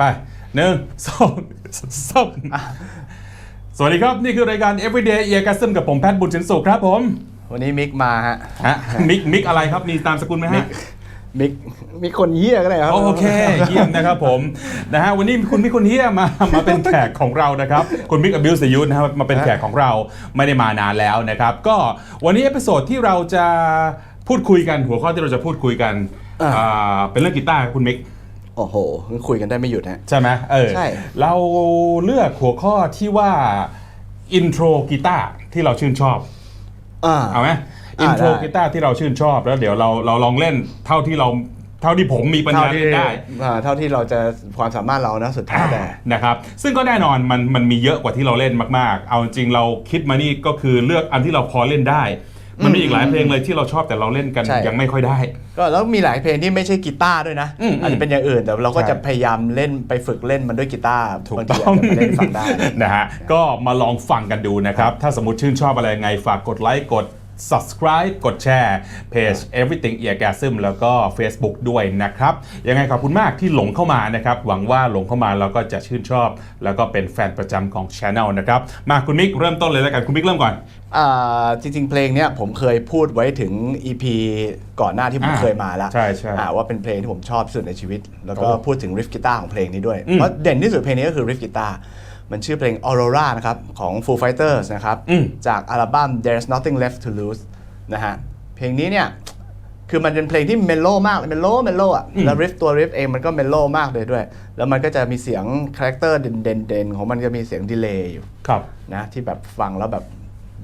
ไปหนึ่งสองสามสวัสดีครับ นี่คือรายการ Everyday Ear g a s m กับผมแพทย์บุญสินสุขครับผมวันนี้มิกมาฮะฮะมิกมิกอะไรครับมีตามสกุลไหมฮะมิกมิกคนเฮี้ยก็ได้ครับโอเคเยี่ยมนะครับผมนะฮะวันนี้คุณมิกคนเฮียมามาเป็นแขกของเรานะครับคุณมิกอบิวสยุทธนะครับมาเป็นแขกของเราไม่ได้มานานแล้วนะครับ ก็วันนี้เอพิโซดที่เราจะพูดคุยกันหัวข้อที่เราจะพูดคุยกันอ่าเป็นเรื่องกีตาร์ครับคุณมิก โอ้โหคุยกันได้ไม่หยุดฮะ ใช่ไหมเออใช่ เราเลือกหัวข้อที่ว่าอินโทรกีตาร์ที่เราชื่นชอบ อ่า เอาไหมอ่าอินโทรได้กีตาร์ที่เราชื่นชอบแล้วเดี๋ยวเราเราลองเล่นเท่าที่เราเท่าที่ผมมีปัญเท่าญาที่เล่นได้ อ่าเท่าที่เราจะความสามารถเรานะสุดท้ายแต่ นะครับซึ่งก็แน่นอนมันมันมีเยอะกว่าที่เราเล่นมาก ๆ เอาจริงเราคิดมานี่ก็คือเลือกอันที่เราพอเล่นได้ มันมีอีกหลายเพลงเลยที่เราชอบแต่เราเล่นกันใช่ ยังไม่ค่อยได้ ก็แล้วมีหลายเพลงที่ไม่ใช่กีตาร์ด้วยนะอืมอาจจะเป็นอย่างอื่นแต่เราก็ใช่จะพยายามเล่นไปฝึกเล่นมันด้วยกีตาร์ถูกบางต้ทีองอาจจะไปเล่นฟังได้ นะฮะก็มาลองฟังกันดูนะครับ ถ้าสมมติชื่นชอบอะไรยังไงฝากกดไลค์กด subscribe กดแชร์เพจ everything eargasm แล้วก็ Facebook ด้วยนะครับ ยังไงขอบคุณมากที่หลงเข้ามานะครับ หวังว่าหลงเข้ามาแล้วก็จะชื่นชอบ แล้วก็เป็นแฟนประจำของ Channel นะครับ มาคุณมิกเริ่มต้นเลยแล้วกันคุณมิกเริ่มก่อน อ่าจริงๆ เพลงเนี้ยผมเคยพูดไว้ถึง EP ก่อนหน้าที่ผมอ่าเคยมาแล้วใช่ใช่อ่าว่าเป็นเพลงที่ผมชอบที่สุดในชีวิต แล้วก็โอ้พูดถึงริฟกีตาร์ของเพลงนี้ด้วยอืมเพราะเด่นที่สุดเพลงนี้ก็คือริฟกีตาร์ มันชื่อเพลง Aurora นะครับของ Foo Fighters นะครับอืมจากอัลบั้ม There's Nothing Left to Lose นะฮะเพลงนี้เนี่ยคือมันเป็นเพลงที่เมโลมากเมโลเมโลอะแล้วริฟตัวริฟเองมันก็เมโลมากเลยด้วย แล้วมันก็จะมีเสียงคาแรคเตอร์เด่นๆของมันจะมีเสียงดีเลย์อยู่ครับนะที่แบบฟังแล้วแบบ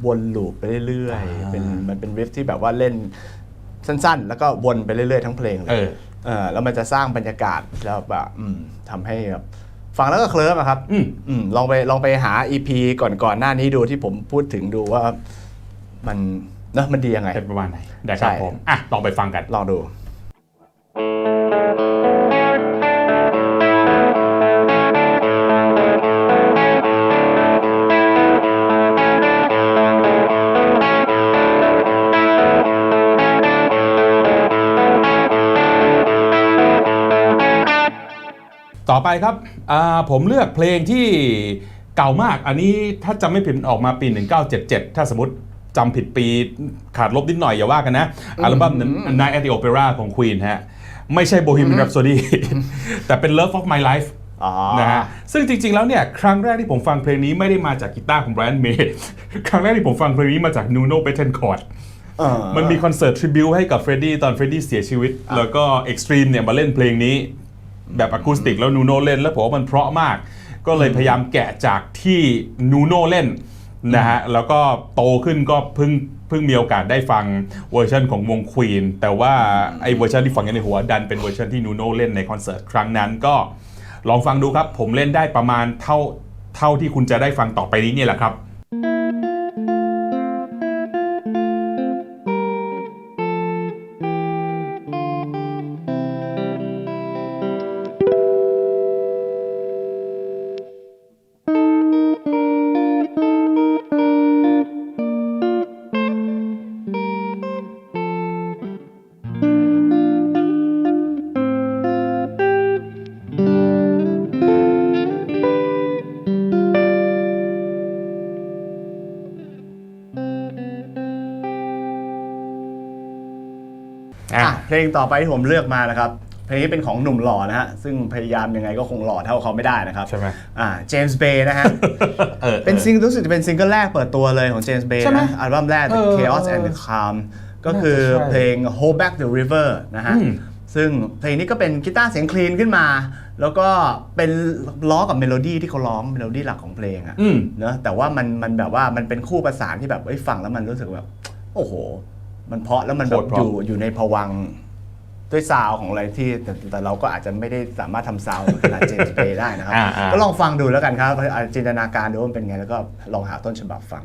วนลูปไปเรื่อยอ่าๆเป็นมันเป็นริฟที่แบบว่าเล่นสั้นๆ แล้วก็วนไปเรื่อยๆ ทั้งเพลงเลเอยอเออแล้วมันจะสร้างบรรยากาศแล้วแบบอืมทำให้แบบ ฟังแล้วก็เคลิ้มอะครับอืม อืมลองไปลองไปหา EP ก่อนๆหน้านี้ดูที่ผมพูดถึงดูว่ามันเนอะมันดียังไง เป็นประมาณไหนได้ครับใช่ ผมอะลองไปฟังกัน ลองดู ต่อไปครับอ่าผมเลือกเพลงที่เก่ามาก อันนี้ถ้าจำไม่ผิดออกมาปี 1977 ถ้าสมมติจำผิดปีขาดลบนิดหน่อยอย่าว่ากันนะ อัลบั้ม Night at the Opera ของ Queen ฮะ ไม่ใช่ Bohemian Rhapsody แต่เป็น Love of My Life อ๋อนะฮะซึ่งจริง ๆ แล้วเนี่ย ครั้งแรกที่ผมฟังเพลงนี้ไม่ได้มาจากกีตาร์ของ Brian May ครั้งแรกที่ผมฟังเพลงนี้มาจาก Nuno Bettencourt เออมันมีคอนเสิร์ตทริบิวให้กับเฟรดดี้ตอนเฟรดดี้เสียชีวิต แล้วก็เอ็กซ์ตรีมเนี่ยมาเล่นเพลงนี้ แบบอะคูสติกแล้วนูโนเล่น แล้วผมว่ามันเพราะมาก ก็เลยพยายามแกะจากที่นูโนเล่นนะฮะแล้วก็โตขึ้นก็เพิ่งเพิ่งมีโอกาสได้ฟังเวอร์ชันของวงควีนแต่ว่าไอ้เวอร์ชันที่ฟังกันในหัวดันเป็นเวอร์ชันที่นูโนเล่นในคอนเสิร์ตครั้งนั้นก็ลองฟังดูครับ ผมเล่นได้ประมาณเท่าเท่าที่คุณจะได้ฟังต่อไปนี้เนี่ยแหละครับ เพลงต่อไปที่ผมเลือกมานะครับ เพลงนี้เป็นของหนุ่มหล่อนะฮะ ซึ่งพยายามยังไงก็คงหล่อเท่าเขาไม่ได้นะครับใช่ไหมอ่าเจมส์เบย์นะฮะ เออ เป็นซิงรู้สึกจะเป็นซิงเกิลแรกเปิดตัวเลยของเจมส์เบย์ใช่ไหมนะอัลบั้มแรกเอ The อ Chaos and the Calm ก็คือน่าจะใช่เพลง Hold Back the River นะฮะ อืม ซึ่งเพลงนี้ก็เป็นกีตาร์เสียงคลีนขึ้นมา แล้วก็เป็นล้อกับเมโลดี้ที่เขาร้องเมโลดี้หลักของเพลงอะ อืม เนอะแต่ว่ามันมันแบบว่ามันเป็นคู่ประสานที่แบบเอ้ยฟังแล้วมันรู้สึกแบบ โอ้โห มันเพราะแล้วมันแบบโคตรเพอราะยู่อยู่ในภวังค์ ด้วยซาวด์ของอะไรที่แต่แต่เราก็อาจจะไม่ได้สามารถทำซาวด์เหมือนขนาดเจมส์เบย์ได้นะครับ อ่าอ่าก็ลองฟังดูแล้วกันครับอ่าจินตนาการดูว่ามันเป็นไงแล้วก็ลองหาต้นฉบับฟัง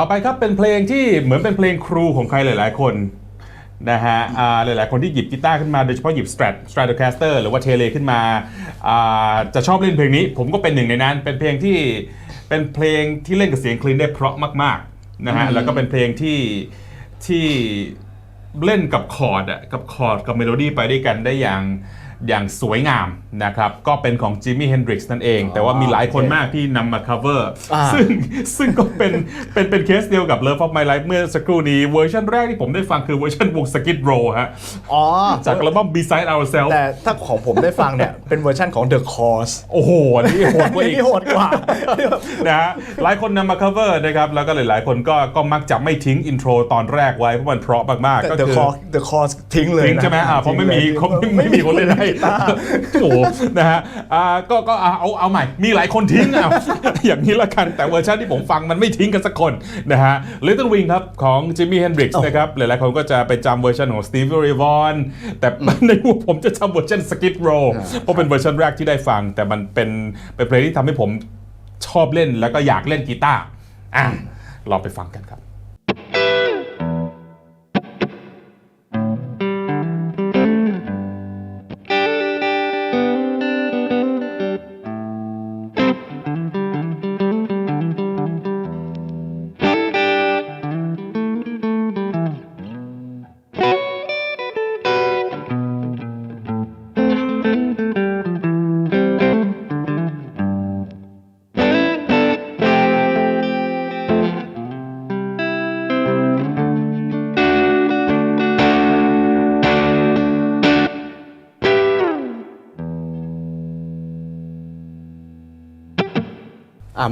ต่อไปครับเป็นเพลงที่เหมือนเป็นเพลงครูของใครหลาย ๆ คนนะฮะอ่าหลาย ๆ คนที่หยิบกีตาร์ขึ้นมาโดยเฉพาะหยิบ Strat Stratocaster หรือว่าเทเลขึ้นมาอ่าจะชอบเล่นเพลงนี้ ผมก็เป็นหนึ่งในนั้น เป็นเพลงที่เป็นเพลงที่เล่นกับเสียงคลีนได้เพราะมาก ๆ นะฮะ แล้วก็เป็นเพลงที่ที่เล่นกับคอร์ดอะกับคอร์ดกับเมโลดี้ไปด้วยกันได้อย่าง อย่างสวยงามนะครับก็เป็นของจิมมี่เฮนดริกซ์นั่นเอง แต่ว่ามีหลายคนมากที่นำมา cover อ่าซึ่งซึ่งก็เป็นเป็นเป็นเคสเดียวกับ Love of My Life เมื่อสักครู่นี้เวอร์ชันแรกที่ผมได้ฟังคือเวอร์ชันวง Skid Row ฮะอ๋อจากอัลบั้ม Beside Ourselves แต่ถ้าของผมได้ฟังเนี่ย เป็นเวอร์ชั่นของ The Cause โอ้โหอันนี่โหดกว่าอีกนี่โหดกว่านะฮะหลายคนนำมา cover นะครับแล้วก็หลายๆ คนก็ก็มักจะไม่ทิ้งอินโทรตอนแรกไว้เพราะมันเพราะมากๆก็ The คือ Cause The Cause ทิ้งเลยทิ้งนะใช่ไหมอ่าเพราะไม่มีทิ้งลยเขาไม่ไม่มีคนเล่นให้กีตาร์โอ้โหนะฮะอ่าก็ก็อ่าเอาเอาใหม่ มีหลายคนทิ้งอะอย่างนี้ละกันแต่เวอร์ชันที่ผมฟังมันไม่ทิ้งกันสักคนนะฮะ Little Wing ครับ ของจิมมี่เฮนดริกซ์นะครับ หลายๆคนก็จะไปจำเวอร์ชันของ Stevie Ray Vaughan แต่ในหัวผมจะจำเวอร์ชัน Skid Row เพราะเป็นเวอร์ชันแรกที่ได้ฟัง แต่มันเป็นเป็นเพลงที่ทำให้ผมชอบเล่นแล้วก็อยากเล่นกีตาร์อะลองไปฟังกันครับ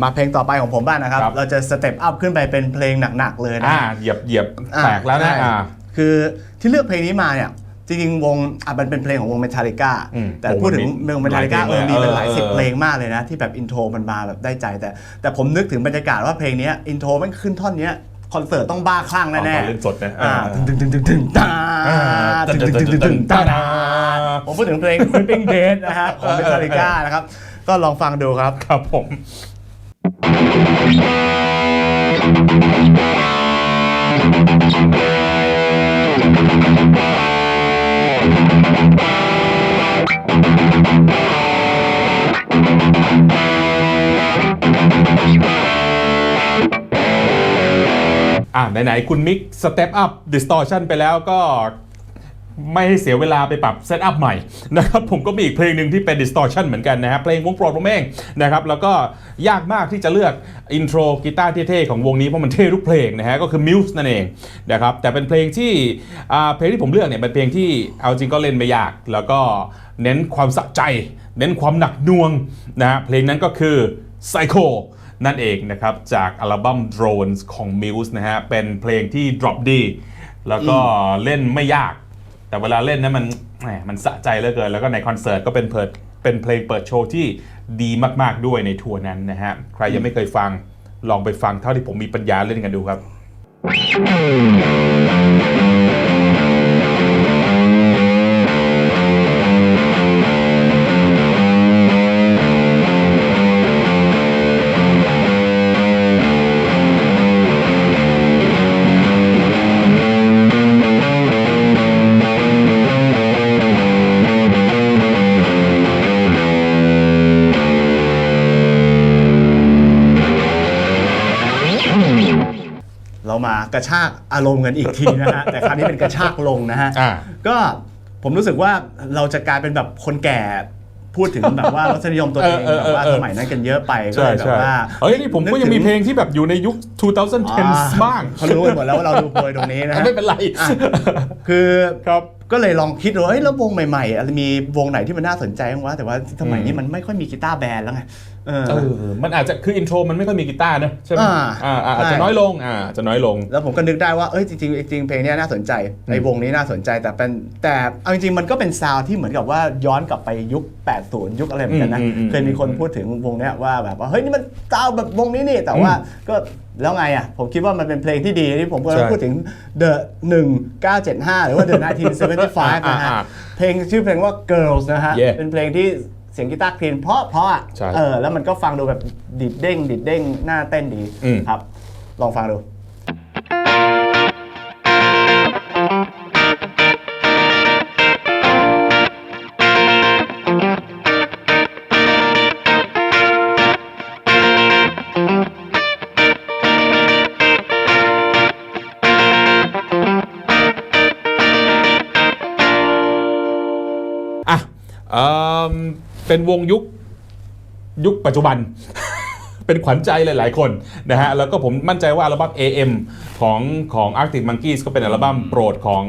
มาเพลงต่อไปของผมบ้างนะครับ ครับ เราจะสเต็ปอัพขึ้นไปเป็นเพลงหนักๆเลยนะ อ่าเหยียบเหยียบอ่าแตกแล้วนะใช่อ่า คือที่เลือกเพลงนี้มาเนี่ยจริงๆวงอะมันเป็นเพลงของวงเมทัลิก้าอืมแต่โอ้พูดถึงมันมีวงเมทัลิก้าหลายเพลงเออมีเป็นเลยหลายสิบเออเพลงมากเลยนะ ที่แบบอินโทรมันมาแบบได้ใจแต่ แต่ผมนึกถึงบรรยากาศว่าเพลงเนี้ยอินโทรมันขึ้นท่อนเนี้ยคอนเสิร์ตต้องบ้าคลั่งอ๋อแน่ตอนเล่นสดนะอ่าอ่าตึงตึงตึงตึงตึงตาอ่าตึงตึงตึงตึงตึงตาผมพูดถึงเพลง Creeping Dead นะฮะของเมทัลิก้านะครับก็ลองฟังดูครับ ครับผม อ่าไหนๆคุณมิกสเต็ปอัพดิสตอร์ชันไปแล้วก็ ไม่ให้เสียเวลาไปปรับเซตอัพใหม่นะครับผมก็มีอีกเพลงหนึ่งที่เป็น distortion เหมือนกันนะฮะเพลงวงโปรดผมเองนะครับแล้วก็ยากมากที่จะเลือกอินโทรกีตาร์เท่ๆของวงนี้เพราะมันเท่ทุกเพลงนะฮะก็คือ Muse นั่นเองนะครับแต่เป็นเพลงที่อ่าเพลงที่ผมเลือกเนี่ยเป็นเพลงที่เอาจริงก็เล่นไม่ยาก แล้วก็เน้นความสะใจ เน้นความหนักหน่วงนะฮะเพลงนั้นก็คือ Psycho นั่นเองนะครับจากอัลบั้ม Drones ของ Muse นะฮะเป็นเพลงที่ drop D แล้วก็เล่นไม่ยาก แต่เวลาเล่นนะมันแหมมันสะใจเหลือเกิน แล้วก็ในคอนเสิร์ตก็เป็นเปิดเป็นเพลงเปิดโชว์ที่ดีมากๆด้วยในทัวร์นั้นนะฮะ ใครยังไม่เคยฟังลองไปฟังเท่าที่ผมมีปัญญาเล่นกันดูครับ กระชากอารมณ์กันอีกทีนะฮะ แต่คราวนี้เป็นกระชากลงนะฮะ อ่า ก็ผมรู้สึกว่าเราจะกลายเป็นแบบคนแก่พูดถึงแบบว่ารสนิยมตัวเองเออแบเออบว่าเออ สมัยนั้นกันเยอะไปก็ใช่เลยแบบใช่ว่าเฮ้ยนี่ผมก็ยังมีเพลงที่แบบอยู่ในยุค 2010s บ้างเขารู้กันหมดแล้วว่าเราดูโพยตรงนี้นะฮะไม่เป็นไร คือครับ ก็เลยลองคิดว่าเฮ้ยแล้ววงใหม่ๆอะมีวงไหนที่มันน่าสนใจบ้างวะแต่ว่าสมัยนี้มันไม่ค่อยมีกีตาร์แบนด์แล้วไง เออเออมันอาจจะคืออินโทรมันไม่ค่อยมีกีตาร์นะใช่ไหมอ่าอ่าอ่าอาจจะใช่น้อยลงอ่าอาจจะน้อยลง แล้วผมก็นึกได้ว่าเอ้ยจริงๆจริงๆเพลงเนี้ยน่าสนใจในวงนี้น่าสนใจแต่เป็นแต่เอาจริงๆมันก็เป็นซาวด์ที่เหมือนกับว่าย้อนกลับไปยุค 80 ยุคอะไรเหมือนกันนะอืมอืมอืมเคยมีคนพูดถึงวงเนี้ยว่าแบบว่าเฮ้ยนี่มันซาวด์แบบวงนี้นี่แต่ว่าก็แล้วไงอะ ผมคิดว่ามันเป็นเพลงที่ดีที่ผมก็ใช่พูดถึง The 1975 หรือว่า The 1975 นะฮะอ่าอ่าเพลงชื่อเพลงว่า Girls นะฮะ Yeah เป็นเพลงที่ เสียงกีตาร์คลีนเพราะเพราะอะใช่ เออแล้วมันก็ฟังดูแบบดิดเด้งดิดเด้งหน้าเต้นดีอืมครับ ลองฟังดู เอิ่มเป็นวงยุคยุคปัจจุบัน เป็นขวัญใจหลาย ๆ คนนะฮะแล้วก็ผมมั่นใจว่าอัลบั้ม AM ของของ Arctic Monkeys ก็เป็นอัลบั้มโปรดของ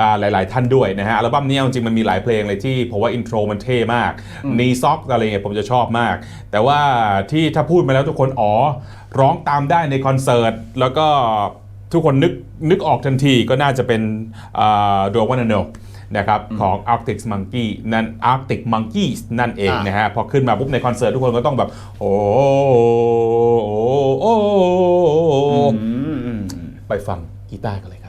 อาหลาย ๆ ท่านด้วยนะฮะอัลบั้มนี้เอาจริงมันมีหลายเพลงเลยที่ผมว่าอินโทรมันเท่มากนีซ็อกอะไรเงี้ยผมจะชอบมาก แต่ว่าที่ถ้าพูดมาแล้วทุกคนอ๋อร้องตามได้ในคอนเสิร์ตแล้วก็ทุกคนนึกนึกออกทันทีก็น่าจะเป็นดัววันโน นะครับของ Arctic Monkey นั่น Arctic Monkeys นั่นเองอ่านนะฮะพอขึ้นมาปุ๊บในคอนเสิร์ตทุกคนก็ต้องแบบ โอ้โอ้โอ้ไปฟังกีตาร์กันเลย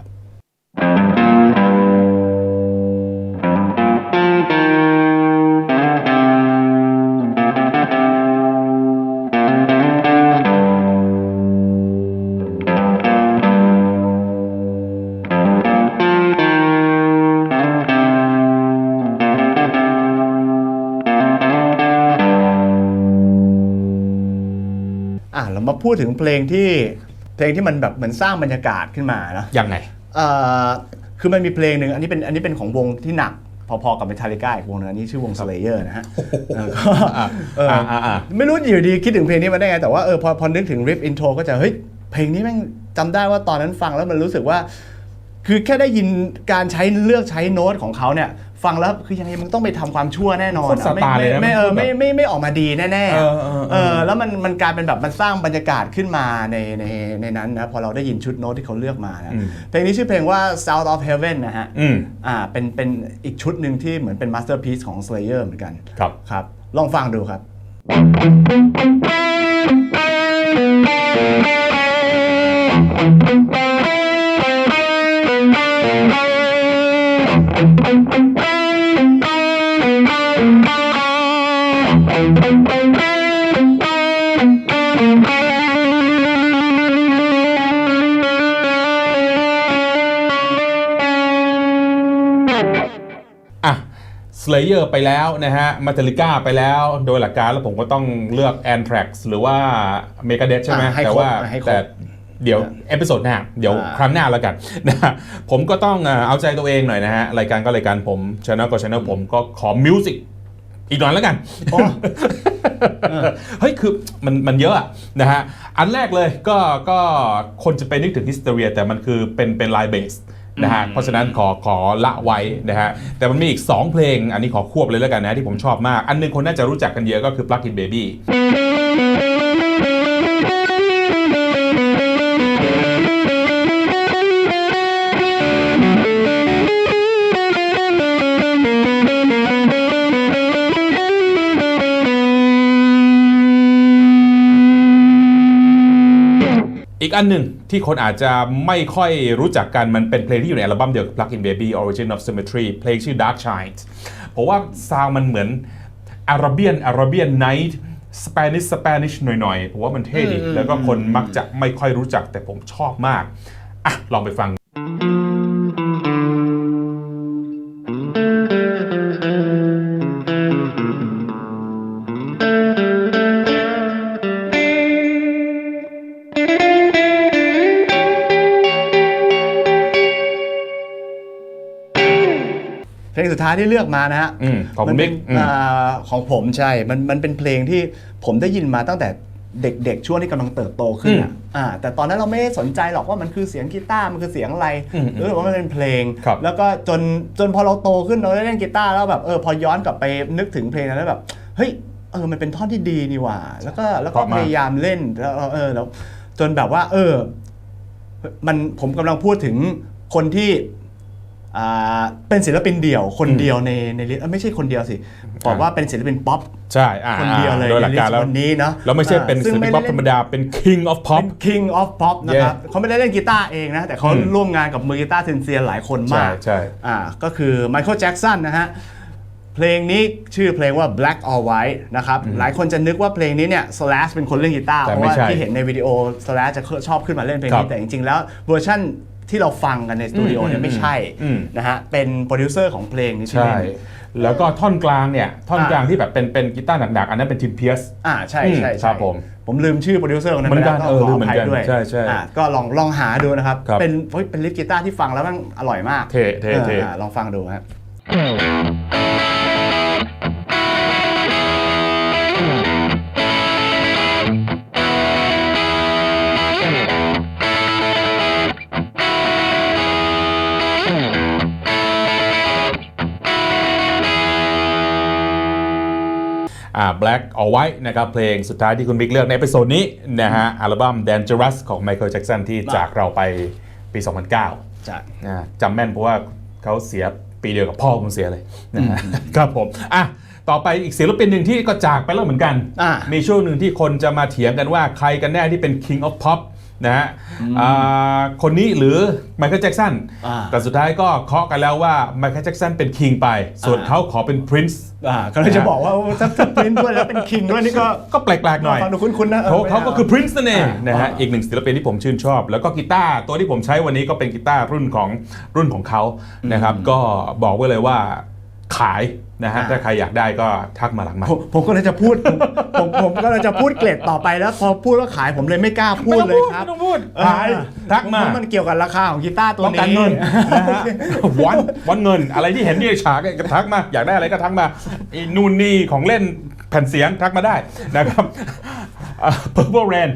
พูดถึงเพลงที่เพลงที่มันแบบเหมือนสร้างบรรยากาศขึ้นมานะยังไงเอ่อคือมันมีเพลงหนึ่งอันนี้เป็นอันนี้เป็นของวงที่หนักพอๆกับเมทัลิก้าอีกวงหนึงอันนี้ชื่อวง Slayer นะฮะเออก็เอออ่าอ่าอ่าไม่รู้อยู่ดีคิดถึงเพลงนี้มาได้ไง แต่ว่าเออพอพอนึกถึงริฟอินโทรก็จะเฮ้ยเพลงนี้แม่งจำได้ว่าตอนนั้นฟังแล้วมันรู้สึกว่า คือแค่ได้ยินการใช้เลือกใช้โน้ตของเขาเนี่ย ฟังแล้วคือยังไงมึงต้องไปทำความชั่วแน่นอนโคตรสไตล์เลยนะไม่ไม่เออมันพูดแบบไม่ไม่ไม่ออกมาดีแน่ๆเออเออเออเออแล้วมันมันกลายเป็นแบบมันสร้างบรรยากาศขึ้นมาในในในนั้นนะพอเราได้ยินชุดโน้ตที่เขาเลือกมานะอืมเพลงนี้ชื่อเพลงว่า South of Heaven นะฮะอืมอ่าเป็นเป็นอีกชุดหนึ่งที่เหมือนเป็นมาสเตอร์พี e ของ Slayer เหมือนกันครับครับลองฟังดูครับอะ Slayer ไปแล้วนะฮะ Metallica ไปแล้ว โดยหลักการแล้วผมก็ต้องเลือก Anthrax หรือว่า Megadeth ใช่ไหมอะให้แต่ครบว่าให้ครบแต่เดี๋ยวเอพิโซดหน้า เดี๋ยวอ่าครั้งหน้าแล้วกันนะฮะผมก็ต้องเอ่อเอาใจตัวเองหน่อยนะฮะ รายการก็รายการผมช anel ก็ช anel ผมก็ขอมิวสิกอีกหน่อยแล้วกันโอ้เฮ้ย คือมันมันเยอะอะนะฮะ อันแรกเลยก็ก็คนจะไปนึกถึงฮิสเต r รีย แต่มันคือเป็นเป็นไลน์เบส นะฮะเพราะฉะนั้นขอขอละไว้นะฮะแต่มันมีอีก 2 เพลง อันนี้ขอควบเลยแล้วกันนะที่ผมชอบมาก อันหนึงคนน่าจะรู้จักกันเยอะก็คือ Plug in Baby อีกอันหนึ่งที่คนอาจจะไม่ค่อยรู้จักกันมันเป็นเพลงที่อยู่ในอัลบั้มเดียวกับ Plug in Baby Origin of Symmetry เพลงชื่อ Dark Shines ผมว่าซาวด์มันเหมือน Arabian Arabian Night Spanish Spanish หน่อยๆผมว่ามันเท่ดี แล้วก็คนมักจะไม่ค่อยรู้จักแต่ผมชอบมาก อะ ลองไปฟัง เพลงสุดท้ายที่เลือกมานะฮะอืมของคุณมันบิ๊เป็นกอืมอ่าของผมใช่ มันมันเป็นเพลงที่ผมได้ยินมาตั้งแต่เด็กๆช่วงที่กำลังเติบโตขึ้นอะอ่าแต่ตอนนั้นเราไม่ได้สนใจหรอกว่ามันคือเสียงกีตาร์มันคือเสียงอะไรอืมรู้สึกว่ามันเป็นเพลง ครับแล้วก็จนจนพอเราโตขึ้นเราได้เล่นกีตาร์แล้วแบบเออพอย้อนกลับไปนึกถึงเพลงนั้นแล้วแบบเฮ้ยเออมันเป็นท่อนที่ดีนี่หว่า แล้วก็แล้วก็เพราะมากพยายามเล่นแล้วเออแล้วจนแบบว่า เออ มันผมกำลังพูดถึงคนที่อ่า เป็นศิลปินเดี่ยวคนเดียวในในลิสต์เอ้ยไม่ใช่คนเดียวสิบอกว่าเป็นศิลปินป๊อปใช่อ่าคนเดียวเลยโดยหลักการแล้วในลิสต์วันนี้เนาะแล้วไม่ใช่เป็นอ่าซึ่ศิงลปิไม่นได้ป๊อปธรรมดาเป็น King of Pop เป็น King of Pop นะครับ Yeah เขาไม่ได้เล่นกีตาร์เองนะ แต่เขาอืมร่วมงานกับมือกีตาร์เซนเซียนหลายคนมากใช่ใช่อ่าก็คือไมเคิลแจ็กสันนะฮะเพลงนี้ชื่อเพลงว่า Black or White นะครับ หลายคนจะนึกว่าเพลงนี้เนี่ย Slash เป็นคนเล่นกีตาร์แต่เพราะไม่ว่าใช่ที่เห็นในวิดีโอ Slash จะชอบขึ้นมาเล่นเพลงครันี้บแต่จริงๆแล้วเวอร์ชั่น ที่เราฟังกันในสตูดิโอเนี่ยไม่ใช่อืมนะฮะเป็นโปรดิวเซอร์ของเพลงนี้ที่ใช่เล่นแล้วก็ท่อนกลางเนี่ย ท่อนอ่ากลางที่แบบเป็นเป็นกีตาร์หนักๆ อันนั้นเป็นทิมเพียส อ่าใช่ใช่อืมครัใช่บผมผมลืมชื่อโปรดิวเซอร์คนนั้นเหมือนกันไปแล้วเออขลืมเหมือนกันภัยด้วยใช่ใช่อ่าก็ลองลองหาดูนะครับ ครับ เป็นเฮ้ยเป็นลิฟกีตาร์ที่ฟังแล้วมันอร่อยมากเท่เท่เท่ อ่าลองฟังดูครับ Thank อ่า Black or White นะครับเพลงสุดท้ายที่คุณบิ๊กเลือกในเอพิโซดนี้นะฮะอัลบั้ม Dangerous ของ Michael Jackson ที่จากเราไปปี 2009จะอ่าจำแม่นเพราะว่าเขาเสียปีเดียวกับพ่อผมเสียเลยนะฮะครับผมอะต่อไปอีกศิลปินหนึ่งที่ก็จากไปแล้วเหมือนกันอะมีช่วงหนึ่งที่คนจะมาเถียงกันว่าใครกันแน่ที่เป็น King of Pop นะฮะอ่าคนนี้หรือ Michael Jackson อ่า แต่สุดท้ายก็เคาะกันแล้วว่า Michael Jackson เป็น King ไป ส่วนอ่าเขาขอเป็น Prince อ่าก็เลยจะบอกว่าถ้าถ้าเป็นด้วยแล้วเป็นคิงด้วยนี่ก็ ก็แปลกๆหน่อยฟังดูคุ้นๆนะเขาเขาก็คือไม่ Prince นั่นเองอ่านนะฮะอ่าอีกหนึ่งศิลปินที่ผมชื่นชอบ แล้วก็กีตาร์ตัวที่ผมใช้วันนี้ก็เป็นกีตาร์รุ่นของรุ่นของเขานะครับ ก็บอกไว้เลยว่าขาย นะฮะอ่าถ้าใครอยากได้ก็ทักมาหลังมาผมผมก็เลยจะพูดผมผมผมก็เลยจะพูดเกรดต่อไปแล้ว พอพูดว่าขายผมเลยไม่กล้าพูดเลยครับไม่ต้องพูดเออขายทักมาเพระมันเกี่ยวกับราคาของกีตาร์ตัวต้องนี้การเงินนะฮะวันวันเงิน อะไรที่เห็นที่ฉากก็ทักมาอยากได้อะไรก็ทักมาไอ้นู่นนี่ของเล่นแผ่นเสียงทักมาได้นะครับอ่า Purple Rain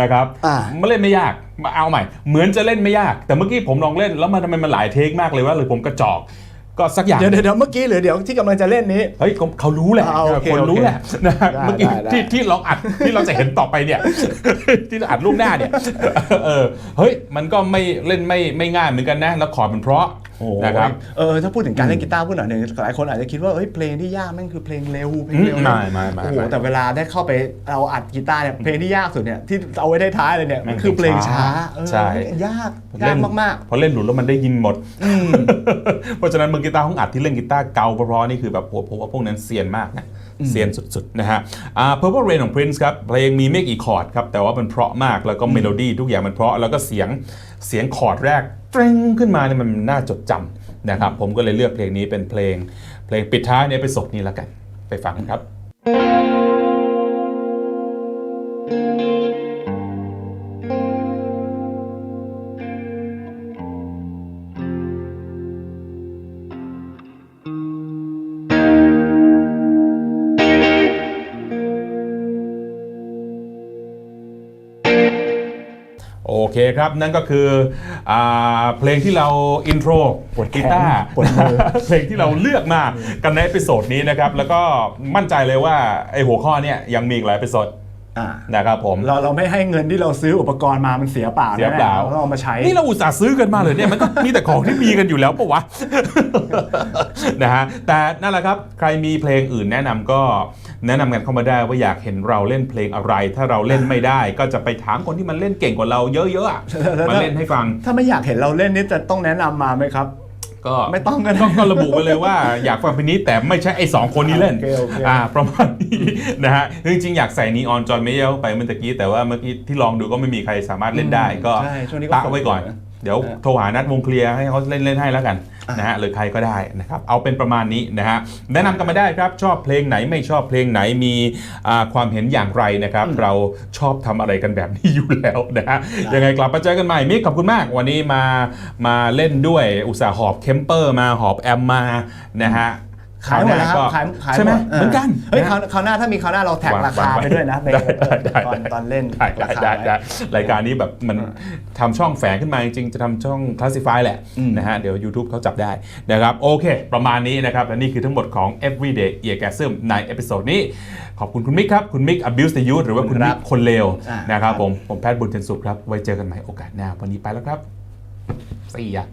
นะครับอ่ามาเล่นไม่ยากมาเอาใหม่ เหมือนจะเล่นไม่ยาก แต่เมื่อกี้ผมลองเล่นแล้วมันทำไมมันหลายเทคมากเลยว่าหรือผมกระจอก ก็สักอย่างเดี๋ยวเดี๋ยวเดี๋ยวเมื่อกี้หรือเดี๋ยวที่กำลังจะเล่นนี้ เฮ้ยเขาเขารู้แหละอ่าโอเคคนรู้แหละนะฮะได้เมื่อกี้ได้ที่ที่เราอัดที่เราจะเห็นต่อไปเนี่ยที่เราอัดลูกหน้าเนี่ยเออเฮ้ยมันก็ไม่เล่นไม่ไม่ง่ายเหมือนกันนะแล้วคอร์ดมันเพราะ นะครับ เออถ้าพูดถึงการเล่นกีตาร์พูดหน่อยหนึ่งหลายคนอาจจะคิดว่าเฮ้ยเพลงที่ยากแม่งคือเพลงเร็วเพลงเร็วอืมไม่ไม่ไม่โอ้โหไม่แต่เวลาได้เข้าไปเราอัดกีตาร์เนี่ยเพลงที่ยากสุดเนี่ยที่เอาไว้ได้ท้ายเลยเนี่ยมันคือเพลงช้าเออใช่ยากยากมากพอเล่นหลุดแล้วมันได้ยินหมดเพราะฉะนั้นมือกีตาร์ห้องอัดที่เล่นกีตาร์เกาเพราะๆนี่คือแบบโหผมว่าพวกนั้นเซียนมากนะเซียนสุดๆนะฮะอ่า Purple Rain ของ Prince ครับ เพลงมีไม่กี่คอร์ดครับ แต่ว่ามันเพราะมากแล้วก็เมโลดี้ทุกอย่างมันเพราะแล้วก็เสียงเสียงคอร์ดแรก เตรงขึ้นมาเนี่ยมันน่าจดจำนะครับ ผมก็เลยเลือกเพลงนี้เป็นเพลง เพลงปิดท้ายในเอพิโซดนี้แล้วกัน ไปฟังกันครับโอ เคครับ นั่นก็คืออาเพลงที่เราอินโทรปวดแขนกีตาร์ปวดมือเพลงที่เราเลือกมากันในเอพิโซดนี้นะครับ แล้วก็มั่นใจเลยว่าไอหัวข้อเนี้ยยังมีอีกหลายเอพิโซดๆอ่า นะครับผมเราเราไม่ให้เงินที่เราซื้ออุปกรณ์มามันเสียเปล่านะเสียเปล่าเราเอามาใช้ นี่เราอุตส่าห์ซื้อกันมาเลยเนี่ยมันก็มีแต่ของที่มีกันอยู่แล้วปะวะนะฮะแต่นั่นแหละครับใครมีเพลงอื่นแนะนำก็แนะนำกันเข้ามาได้ว่าอยากเห็นเราเล่นเพลงอะไร ถ้าเราเล่นไม่ได้ ก็จะไปถามคนที่มันเล่นเก่งกว่าเราเยอะๆอะแล้วมาเล่นให้ฟัง ถ้าไม่อยากเห็นเราเล่นนี่จะต้องแนะนำมาไหมครับ ก็ไม่ต้องก็ได้ ก็ก็ระบุไปเลยว่าอยากฟังเพลงนี้แต่ไม่ใช่ไอ้สองคนนี้เล่น โอเคโอเค อ่าประมาณนี้นะฮะจริงๆอยากใส่นีออนจอยเมเยลไปเมื่อตะกี้ แต่ว่าเมื่อกี้ที่ลองดูก็ไม่มีใครสามารถเล่นได้ก็ใช่ช่วงนี้ก็ตะไว้ก่อน เดี๋ยวโทรหานัดวงเคลียร์ให้เขาเล่นเล่นให้แล้วกันอะ นะฮะหรือใครก็ได้นะครับเอาเป็นประมาณนี้นะฮะแนะนำกันมาได้ครับชอบเพลงไหนไม่ชอบเพลงไหนมีอ่าความเห็นอย่างไรนะครับ เราชอบทำอะไรกันแบบนี้อยู่แล้วนะฮะยังไงกลับมาเจอกันใหม่มิกขอบคุณมาก วันนี้มามาเล่นด้วยอุตสาห์หอบเคมเปอร์มาหอบแอมมานะฮะ ขายหมดแล้วครับก็ขายขายใช่ไหมดเหมือนกันเฮ้ยนะคราวคราวหน้าถ้ามีคราวหน้าเราแท็กวางราคาวางไว้ไปด้วยนะในได้ได้ได้ตอนได้ตอนเล่นได้ได้ราคาได้ไว้ได้รายการนี้แบบมันทำช่องแฝงขึ้นมาจริงๆจะทำช่อง Classify แหละอืมนะฮะเดี๋ยว YouTube เขาจับได้นะครับโอเค ประมาณนี้นะครับและนี่คือทั้งหมดของ Everyday Eargasm ในเอพิโซดนี้ขอบคุณคุณมิกครับ คุณมิก Abuse the Youth หรือว่าคุณมิกคนเลวอ่านะครับผมผมแพทย์บุญเจนสุขครับไว้เจอกันใหม่โอกาสหน้าวันนี้ไปแล้วครับสี่อะ